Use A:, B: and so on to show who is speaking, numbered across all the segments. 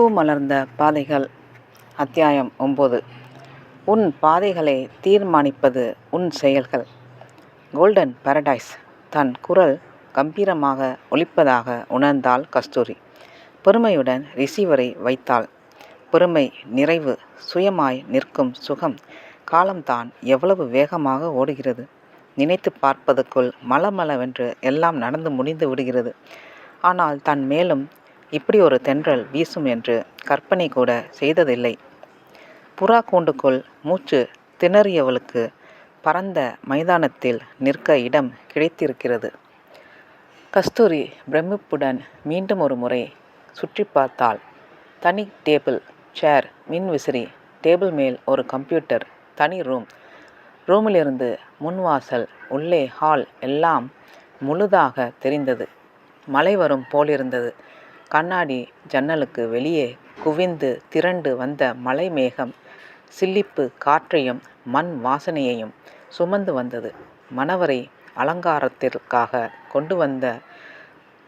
A: பூ மலர்ந்த பாதைகள். அத்தியாயம் ஒம்பது உன் பாதைகளை தீர்மானிப்பது உன் செயல்கள். கோல்டன் பாரடைஸ் தன் குரல் கம்பீரமாக ஒலிப்பதாக உணர்ந்தாள் கஸ்தூரி. பெருமையுடன் ரிசீவரை வைத்தாள். பெருமை நிறைவு சுயமாய் நிற்கும் சுகம் காலம்தான் எவ்வளவு வேகமாக ஓடுகிறது. நினைத்து பார்ப்பதற்குள் மலமளவென்று எல்லாம் நடந்து முடிந்து விடுகிறது. ஆனால் தன் மேலும் இப்படி ஒரு தென்றல் வீசும் என்று கற்பனை கூட செய்ததில்லை. புறா கூண்டுக்குள் மூச்சு திணறியவளுக்கு பரந்த மைதானத்தில் நிற்க இடம் கிடைத்திருக்கிறது. கஸ்தூரி பிரமிப்புடன் மீண்டும் ஒரு முறை சுற்றி பார்த்தாள். தனி டேபிள் சேர் மின் விசிறி டேபிள் மேல் ஒரு கம்ப்யூட்டர் தனி ரூம். ரூமிலிருந்து முன்வாசல் உள்ளே ஹால் எல்லாம் முழுதாக தெரிந்தது. மழை வரும் போலிருந்தது. கண்ணாடி ஜன்னலுக்கு வெளியே குவிந்து திரண்டு வந்த மலை மேகம் சில்லிப்பு காற்றையும் மண் வாசனையையும் சுமந்து வந்தது. மணவரை அலங்காரத்திற்காக கொண்டு வந்த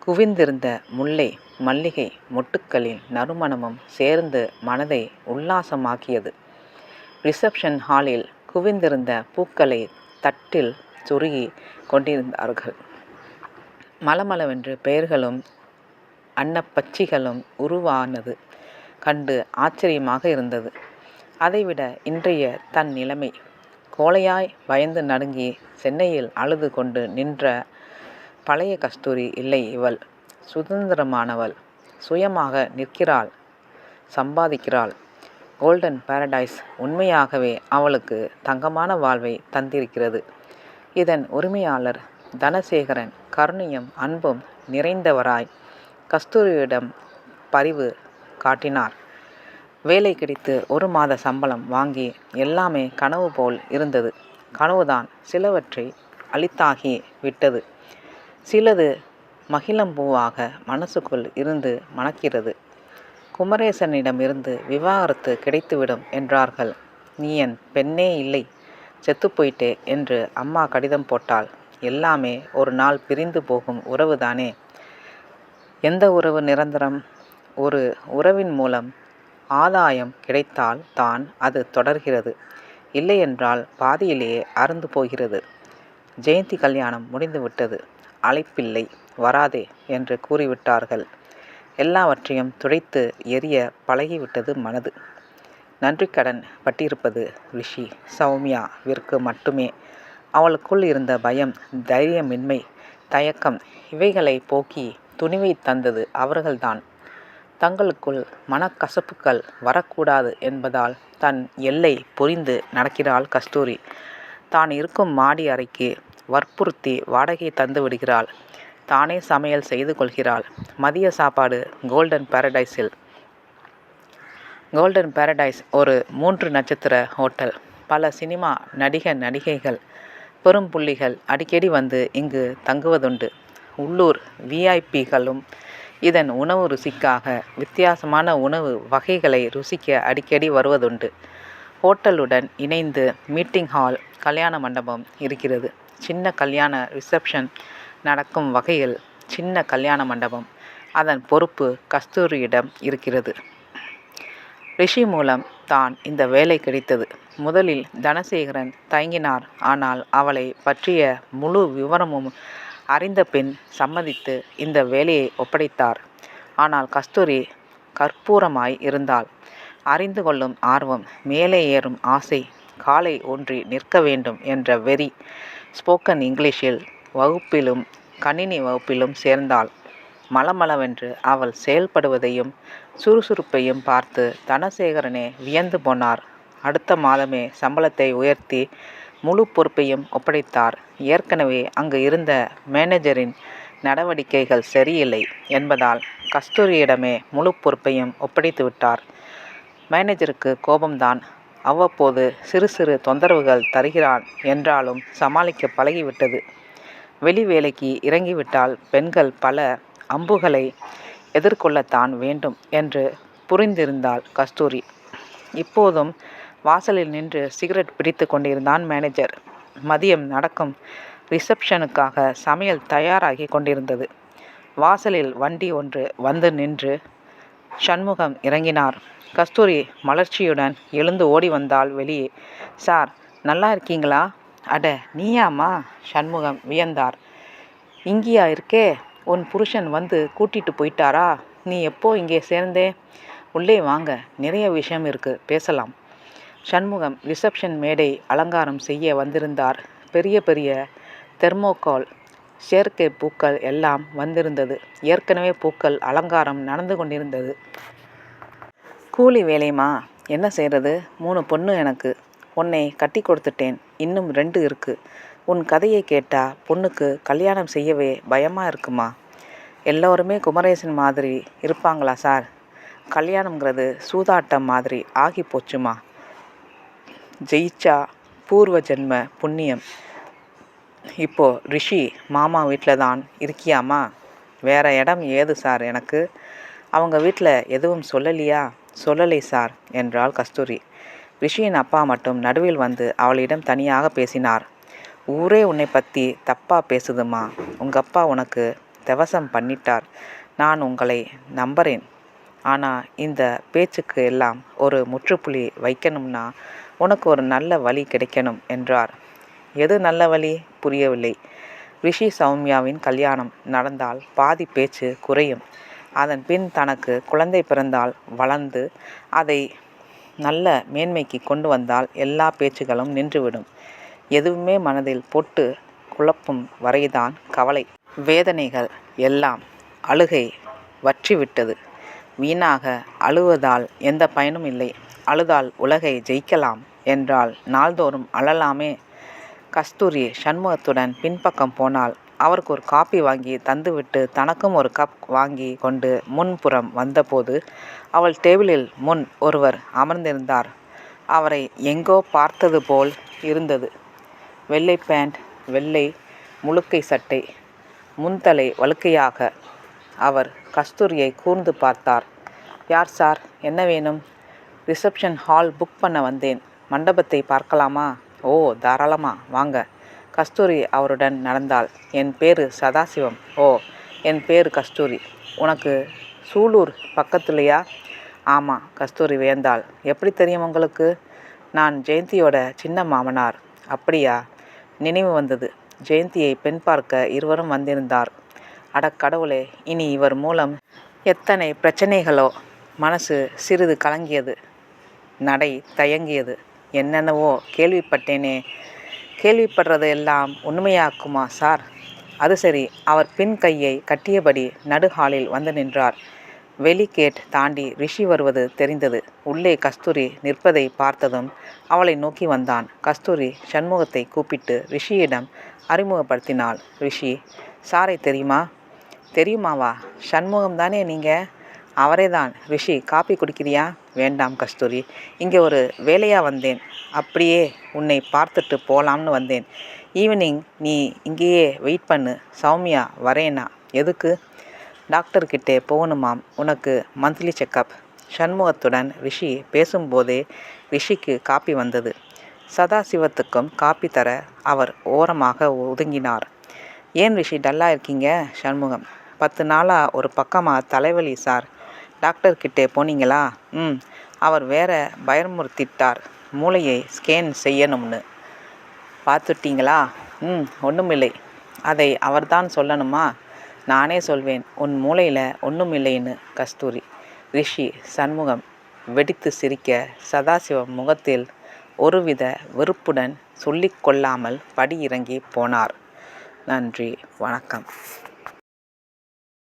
A: குவிந்திருந்த முல்லை மல்லிகை மொட்டுக்களின் நறுமணமும் சேர்ந்து மனதை உல்லாசமாக்கியது. ரிசப்ஷன் ஹாலில் குவிந்திருந்த பூக்களை தட்டில் சுருகி கொண்டிருந்தார்கள். மலமளவென்று பெயர்களும் அன்னப்பச்சிகளும் உருவானது கண்டு ஆச்சரியமாக இருந்தது. அதைவிட இன்றைய தன் நிலைமை. கோழையாய் பயந்து நடுங்கி சென்னையில் அழுது கொண்டு நின்ற பழைய கஸ்தூரி இல்லை இவள். சுதந்திரமானவள். சுயமாக நிற்கிறாள். சம்பாதிக்கிறாள். கோல்டன் பாரடைஸ் உண்மையாகவே அவளுக்கு தங்கமான வாழ்வை தந்திருக்கிறது. இதன் உரிமையாளர் தனசேகரன் கருணையும் அன்பும் நிறைந்தவராய். கஸ்தூரியிடம் பரிவு காட்டினார். வேலை கிடைத்து ஒரு மாத சம்பளம் வாங்கி எல்லாமே கனவு போல் இருந்தது. கனவுதான் சிலவற்றை அழித்தாகி விட்டது. சிலது மகிழம்பூவாக மனசுக்குள் இருந்து மணக்கிறது. குமரேசனிடமிருந்து விவாகரத்து கிடைத்துவிடும் என்றார்கள். நீ என் பெண்ணே இல்லை. செத்து போயிட்டே என்று அம்மா கடிதம் போட்டாள். எல்லாமே ஒரு நாள் பிரிந்து போகும் உறவுதானே. எந்த உறவு நிரந்தரம்? ஒரு உறவின் மூலம் ஆதாயம் கிடைத்தால் தான் அது தொடர்கிறது. இல்லையென்றால் பாதியிலேயே அறுந்து போகிறது. ஜெயந்தி கல்யாணம் முடிந்துவிட்டது. அழைப்பில்லை வராதே என்று கூறிவிட்டார்கள். எல்லாவற்றையும் துடைத்து எரிய பழகிவிட்டது மனது. நன்றிக்கடன் பட்டிருப்பது ரிஷி சௌமியாவிற்கு மட்டுமே. அவளுக்குள் இருந்த பயம் தைரியமின்மை தயக்கம் இவைகளை போக்கி துணிவை தந்தது அவர்கள்தான். தங்களுக்குள் மனக்கசப்புகள் வரக்கூடாது என்பதால் தன் எல்லை புரிந்து நடக்கிறாள் கஸ்தூரி. தான் இருக்கும் மாடி அறைக்கு வற்புறுத்தி வாடகை தந்து விடுகிறாள். தானே சமையல் செய்து கொள்கிறாள். மதிய சாப்பாடு கோல்டன் பாரடைஸில். கோல்டன் பாரடைஸ் ஒரு மூன்று நட்சத்திர ஹோட்டல். பல சினிமா நடிக நடிகைகள் பெரும் புள்ளிகள் அடிக்கடி வந்து இங்கு தங்குவதுண்டு. உள்ளூர் விஐபிகளும் இதன் உணவு ருசிக்காக வித்தியாசமான உணவு வகைகளை ருசிக்க அடிக்கடி வருவதுண்டு. ஹோட்டலுடன் இணைந்து மீட்டிங் ஹால் கல்யாண மண்டபம் இருக்கிறது. சின்ன கல்யாண ரிசப்ஷன் நடக்கும் வகையில் சின்ன கல்யாண மண்டபம். அதன் பொறுப்பு கஸ்தூரியிடம் இருக்கிறது. ரிஷி மூலம் தான் இந்த வேலை கிடைத்தது. முதலில் தனசேகரன் தயங்கினார். ஆனால் அவளை பற்றிய முழு விவரமும் அறிந்த பின் சம்மதித்து இந்த வேலையை ஒப்படைத்தார். ஆனால் கஸ்தூரி கற்பூரமாய் இருந்தாள். அறிந்து கொள்ளும் ஆர்வம் மேலே ஏறும் ஆசை காலை ஒன்றி நிற்க வேண்டும் என்ற வெறி ஸ்போக்கன் இங்கிலீஷில் வகுப்பிலும் கணினி வகுப்பிலும் சேர்ந்தாள். மலமளவென்று அவள் செயல்படுவதையும் சுறுசுறுப்பையும் பார்த்து தனசேகரனே வியந்து போனார். அடுத்த மாதமே சம்பளத்தை உயர்த்தி முழு பொறுப்பையும் ஒப்படைத்தார். ஏற்கனவே அங்கு இருந்த மேனேஜரின் நடவடிக்கைகள் சரியில்லை என்பதால் கஸ்தூரியிடமே முழு பொறுப்பையும் ஒப்படைத்து விட்டார். மேனேஜருக்கு கோபம்தான். அவ்வப்போது சிறு சிறு தொந்தரவுகள் தருகிறான் என்றாலும் சமாளிக்க பழகிவிட்டது. வெளி வேலைக்கு இறங்கிவிட்டால் பெண்கள் பல அம்புகளை எதிர்கொள்ளத்தான் வேண்டும் என்று புரிந்திருந்தாள் கஸ்தூரி. இப்போதும் வாசலில் நின்று சிகரெட் பிடித்து கொண்டிருந்தான் மேனேஜர் மதியம் நடக்கும் ரிசப்ஷனுக்காக சமையல் தயாராகி கொண்டிருந்தது. வாசலில் வண்டி ஒன்று வந்து நின்று சண்முகம் இறங்கினார். கஸ்தூரி மலர்ச்சியுடன் எழுந்து ஓடி வந்தால் வெளியே. சார் நல்லா இருக்கீங்களா? அட நீயாம்மா சண்முகம் வியந்தார். இங்கேயா இருக்கே? உன் புருஷன் வந்து கூட்டிட்டு போயிட்டாரா? நீ எப்போ இங்கே சேர்ந்தே? உள்ளே வாங்க நிறைய விஷயம் இருக்கு பேசலாம். சண்முகம் ரிசப்ஷன் மேடை அலங்காரம் செய்ய வந்திருந்தார். பெரிய பெரிய தெர்மோகால் செயற்கை பூக்கள் எல்லாம் வந்திருந்தது. ஏற்கனவே பூக்கள் அலங்காரம் நடந்து கொண்டிருந்தது. கூலி வேலைமா என்ன செய்கிறது மூணு பொண்ணு எனக்கு. உன்னை கட்டி கொடுத்துட்டேன். இன்னும் ரெண்டு இருக்கு. உன் கதையை கேட்டா பொண்ணுக்கு கல்யாணம் செய்யவே பயமாக இருக்குமா? எல்லோருமே குமரேசன் மாதிரி இருப்பாங்களா சார்? கல்யாணங்கிறது சூதாட்டம் மாதிரி ஆகி போச்சுமா ஜெயிச்சா பூர்வ ஜென்ம புண்ணியம். இப்போது ரிஷி மாமா வீட்டில் தான் இருக்கியாமா? வேறு இடம் ஏது சார் எனக்கு? அவங்க வீட்டில் எதுவும் சொல்லலையா? சொல்லலை சார் என்றாள் கஸ்தூரி. ரிஷியின் அப்பா மட்டும் நடுவில் வந்து அவளிடம் தனியாக பேசினார். ஊரே உன்னை பற்றி தப்பாக பேசுதுமா? உங்கள் அப்பா உனக்கு தவசம் பண்ணிட்டார். நான் உங்களை நம்புறேன். ஆனால் இந்த பேச்சுக்கு எல்லாம் ஒரு முற்றுப்புள்ளி வைக்கணும்னா உனக்கு ஒரு நல்ல வழி கிடைக்கணும் என்றார். எது நல்ல வழி? புரியவில்லை. ரிஷி சௌமியாவின் கல்யாணம் நடந்தால் பாதி பேச்சு குறையும். அதன் பின் தனக்கு குழந்தை பிறந்தால் வளர்ந்து அதை நல்ல மேன்மைக்கு கொண்டு வந்தால் எல்லா பேச்சுகளும் நின்றுவிடும். எதுவுமே மனதில் பொட்டு குழப்பும் வரைதான் கவலை வேதனைகள் எல்லாம் அழுகை வற்றிவிட்டது. வீணாக அழுவதால் எந்த பயனும் இல்லை. அழுதால் உலகை ஜெயிக்கலாம் என்றால் நாள்தோறும் அழலாமே. கஸ்தூரி சண்முகத்துடன் பின்பக்கம் போனால் அவருக்கு ஒரு காப்பி வாங்கி தந்துவிட்டு தனக்கும் ஒரு கப் வாங்கி கொண்டு முன்புறம் வந்தபோது அவள் டேபிளில் முன் ஒருவர் அமர்ந்திருந்தார். அவரை எங்கோ பார்த்தது போல் இருந்தது. வெள்ளை பேண்ட் வெள்ளை முழுக்கை சட்டை முன்தலை வழுக்கையாக அவர் கஸ்தூரியை கூர்ந்து பார்த்தார். யார் சார்? என்ன வேணும்? ரிசப்ஷன் ஹால் புக் பண்ண வந்தேன். மண்டபத்தை பார்க்கலாமா? ஓ தாராளமா. வாங்க. கஸ்தூரி அவருடன் நடந்தாள். என் பேர் சதாசிவம். ஓ என் பேர் கஸ்தூரி. உனக்கு சூலூர் பக்கத்துலையா? ஆமாம் கஸ்தூரி வியந்தாள். எப்படி தெரியும் உங்களுக்கு? நான் ஜெயந்தியோட சின்ன மாமனார். அப்படியா? நினைவு வந்தது. ஜெயந்தியை பெண் பார்க்க இருவரும் வந்திருந்தார். அட கடவுளே இனி இவர் மூலம் எத்தனை பிரச்சனைகளோ. மனசு சிறிது கலங்கியது. நடை தயங்கியது. என்னென்னவோ கேள்விப்பட்டேனே. கேள்விப்படுறது எல்லாம் உண்மையாக்குமா சார்? அது சரி அவர் பின் கையை கட்டியபடி நடுஹாலில் வந்து நின்றார். வெளி கேட் தாண்டி ரிஷி வருவது தெரிந்தது. உள்ளே கஸ்தூரி நிற்பதை பார்த்ததும் அவளை நோக்கி வந்தான். கஸ்தூரி சண்முகத்தை கூப்பிட்டு ரிஷியிடம் அறிமுகப்படுத்தினாள். ரிஷி சாரை தெரியுமா? தெரியுமாவா? சண்முகம் தானே நீங்கள் அவரே தான் ரிஷி காப்பி குடிக்கிறியா? வேண்டாம் கஸ்தூரி. இங்கே ஒரு வேலையாக வந்தேன். அப்படியே உன்னை பார்த்துட்டு போகலாம்னு வந்தேன். ஈவினிங் நீ இங்கேயே வெயிட் பண்ணு. சௌமியா வரேனா? எதுக்கு? டாக்டர்கிட்டே போகணுமாம். உனக்கு மந்த்லி செக்கப். சண்முகத்துடன் ரிஷி பேசும்போதே ரிஷிக்கு காப்பி வந்தது. சதாசிவத்துக்கும் காப்பி தர அவர் ஓரமாக ஒதுங்கினார். ஏன் ரிஷி டல்லாக இருக்கீங்க சண்முகம்? பத்து நாளாக ஒரு பக்கமாக தலைவலி சார். டாக்டர்கிட்டே போனீங்களா? ம். அவர் வேற பயமுறுத்திட்டார். மூளையை ஸ்கேன் செய்யணும்னு. பார்த்துட்டீங்களா? ம் ஒன்றுமில்லை அதை அவர்தான் சொல்லணுமா? நானே சொல்வேன் உன் மூளையில் ஒன்றுமில்லைன்னு கஸ்தூரி. ரிஷி சண்முகம் வெடித்து சிரிக்க சதாசிவம் முகத்தில் ஒருவித வெறுப்புடன் சொல்லிக்கொள்ளாமல் படி இறங்கி போனார். நன்றி வணக்கம்.